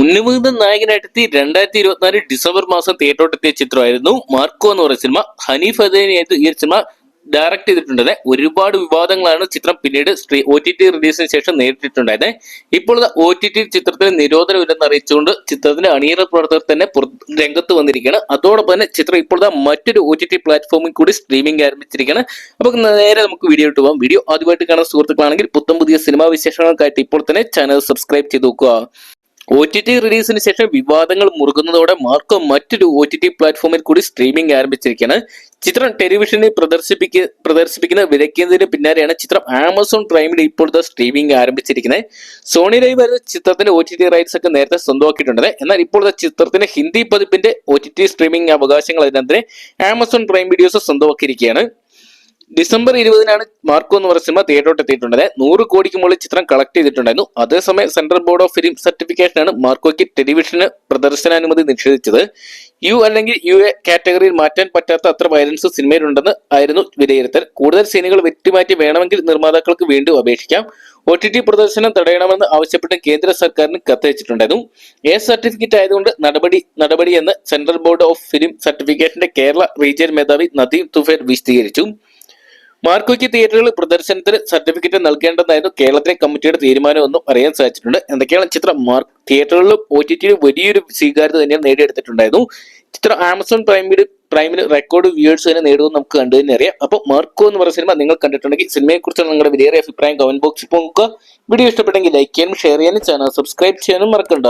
ഉന്നമീത നായകനായിട്ടെത്തി രണ്ടായിരത്തി ഇരുപത്തിനാല് ഡിസംബർ മാസം തിയേറ്ററോട്ടെത്തിയ ചിത്രമായിരുന്നു. മാർക്കോ എന്ന് പറയുന്ന സിനിമ. ഹനീഫ് അദേനായിട്ട് ഈ സിനിമ ഡയറക്ട് ചെയ്തിട്ടുണ്ടത് ഒരുപാട് വിവാദങ്ങളാണ് ചിത്രം പിന്നീട് ഒ ടി ടി റിലീസിന് ശേഷം നേരിട്ടിട്ടുണ്ടായത്. ഇപ്പോൾ ഒ ടി ടി ചിത്രത്തിന് നിരോധനമില്ലെന്ന് അറിയിച്ചുകൊണ്ട് ചിത്രത്തിന്റെ അണിയറ പ്രവർത്തകർ തന്നെ രംഗത്ത് വന്നിരിക്കുകയാണ്. അതോടൊപ്പം തന്നെ ചിത്രം ഇപ്പോഴത്തെ മറ്റൊരു ഒ ടി ടി പ്ലാറ്റ്ഫോമിൽ കൂടി സ്ട്രീമിംഗ് ആരംഭിച്ചിരിക്കുകയാണ്. അപ്പൊ നേരെ നമുക്ക് വീഡിയോ ഇട്ട് പോകാം വീഡിയോ ആദ്യമായിട്ട് കാണുന്ന സുഹൃത്തുക്കളാണെങ്കിൽ പുത്തം പുതിയ സിനിമാ വിശേഷങ്ങൾക്കായിട്ട് ഇപ്പോൾ തന്നെ ചാനൽ സബ്സ്ക്രൈബ് ചെയ്ത് നോക്കുക. ഒ ടി ടി റിലീസിന് ശേഷം വിവാദങ്ങൾ മുറുകുന്നതോടെ മാർക്കോ മറ്റൊരു ഒ ടി ടി പ്ലാറ്റ്ഫോമിൽ കൂടി സ്ട്രീമിംഗ് ആരംഭിച്ചിരിക്കുകയാണ്. ചിത്രം ടെലിവിഷനിൽ പ്രദർശിപ്പിക്ക പ്രദർശിപ്പിക്കുന്ന വിലക്കിയതിന് പിന്നാലെയാണ് ചിത്രം ആമസോൺ പ്രൈമിൽ ഇപ്പോഴത്തെ സ്ട്രീമിംഗ് ആരംഭിച്ചിരിക്കുന്നത്. സോണി ലൈവ് വരുന്ന ചിത്രത്തിന്റെ ഒ ടി ടി റൈറ്റ്സ് ഒക്കെ നേരത്തെ സ്വന്തമാക്കിയിട്ടുണ്ട് എന്നാൽ ഇപ്പോഴത്തെ ചിത്രത്തിന്റെ ഹിന്ദി പതിപ്പിന്റെ ഒ ടി ടി സ്ട്രീമിംഗ് അവകാശങ്ങൾ അതിനെതിരെ ആമസോൺ പ്രൈം വീഡിയോസ് സ്വന്തമാക്കിയിരിക്കുകയാണ്. ഡിസംബർ ഇരുപതിനാണ് മാർക്കോ എന്ന് പറയുന്ന സിനിമ തിയേറ്ററോട്ട് എത്തിയിട്ടുള്ളത്. നൂറ് കോടിക്ക് മുകളിൽ ചിത്രം കളക്ട് ചെയ്തിട്ടുണ്ടായിരുന്നു. അതേസമയം സെൻട്രൽ ബോർഡ് ഓഫ് ഫിലിം സർട്ടിഫിക്കേഷനാണ് മാർക്കോയ്ക്ക് ടെലിവിഷന് പ്രദർശനാനുമതി നിഷേധിച്ചത്. യു അല്ലെങ്കിൽ യു എ കാറ്റഗറിയിൽ മാറ്റാൻ പറ്റാത്ത അത്ര വയലൻസ് സിനിമയിലുണ്ടെന്ന് ആയിരുന്നു വിലയിരുത്തൽ. കൂടുതൽ സീനുകൾ വെട്ടിമാറ്റി വേണമെങ്കിൽ നിർമ്മാതാക്കൾക്ക് വീണ്ടും അപേക്ഷിക്കാം. ഒ ടി ടി പ്രദർശനം തടയണമെന്ന് ആവശ്യപ്പെട്ട് കേന്ദ്ര സർക്കാരിന് കത്തയച്ചിട്ടുണ്ടായിരുന്നു. എ സർട്ടിഫിക്കറ്റ് ആയതുകൊണ്ട് നടപടി നടപടിയെന്ന് സെൻട്രൽ ബോർഡ് ഓഫ് ഫിലിം സർട്ടിഫിക്കേഷന്റെ കേരള റീജിയൻ മേധാവി നദീം തുഫേർ വിശദീകരിച്ചു. മാർക്കോയ്ക്ക് തിയേറ്ററുകളിൽ പ്രദർശനത്തിന് സർട്ടിഫിക്കറ്റ് നൽകേണ്ടതായിരുന്നു കേരളത്തിലെ കമ്മിറ്റിയുടെ തീരുമാനമെന്നും അറിയാൻ സാധിച്ചിട്ടുണ്ട്. എന്തൊക്കെയാണ് ചിത്രം മാർക്ക്? തിയേറ്ററുകളിലും ഒ ടി ടിയിലും വലിയൊരു സ്വീകാര്യത തന്നെയാണ് നേടിയെടുത്തിട്ടുണ്ടായിരുന്നു. ചിത്രം ആമസോൺ പ്രൈമിൽ പ്രൈമിൽ റെക്കോർഡ് വ്യൂവേഴ്സ് തന്നെ നേടുമെന്ന് നമുക്ക് കണ്ടു തന്നെ അറിയാം. അപ്പോൾ മാർക്കോ എന്ന് പറയുന്ന സിനിമ നിങ്ങൾ കണ്ടിട്ടുണ്ടെങ്കിൽ സിനിമയെ കുറിച്ചുള്ള നിങ്ങളുടെ വിലയേറിയ അഭിപ്രായം കമന്റ് ബോക്സിൽ പോകുക വീഡിയോ ഇഷ്ടപ്പെട്ടെങ്കിൽ ലൈക്ക് ചെയ്യാനും ഷെയർ ചെയ്യാനും ചാനൽ സബ്സ്ക്രൈബ് ചെയ്യാനും മറക്കണ്ട.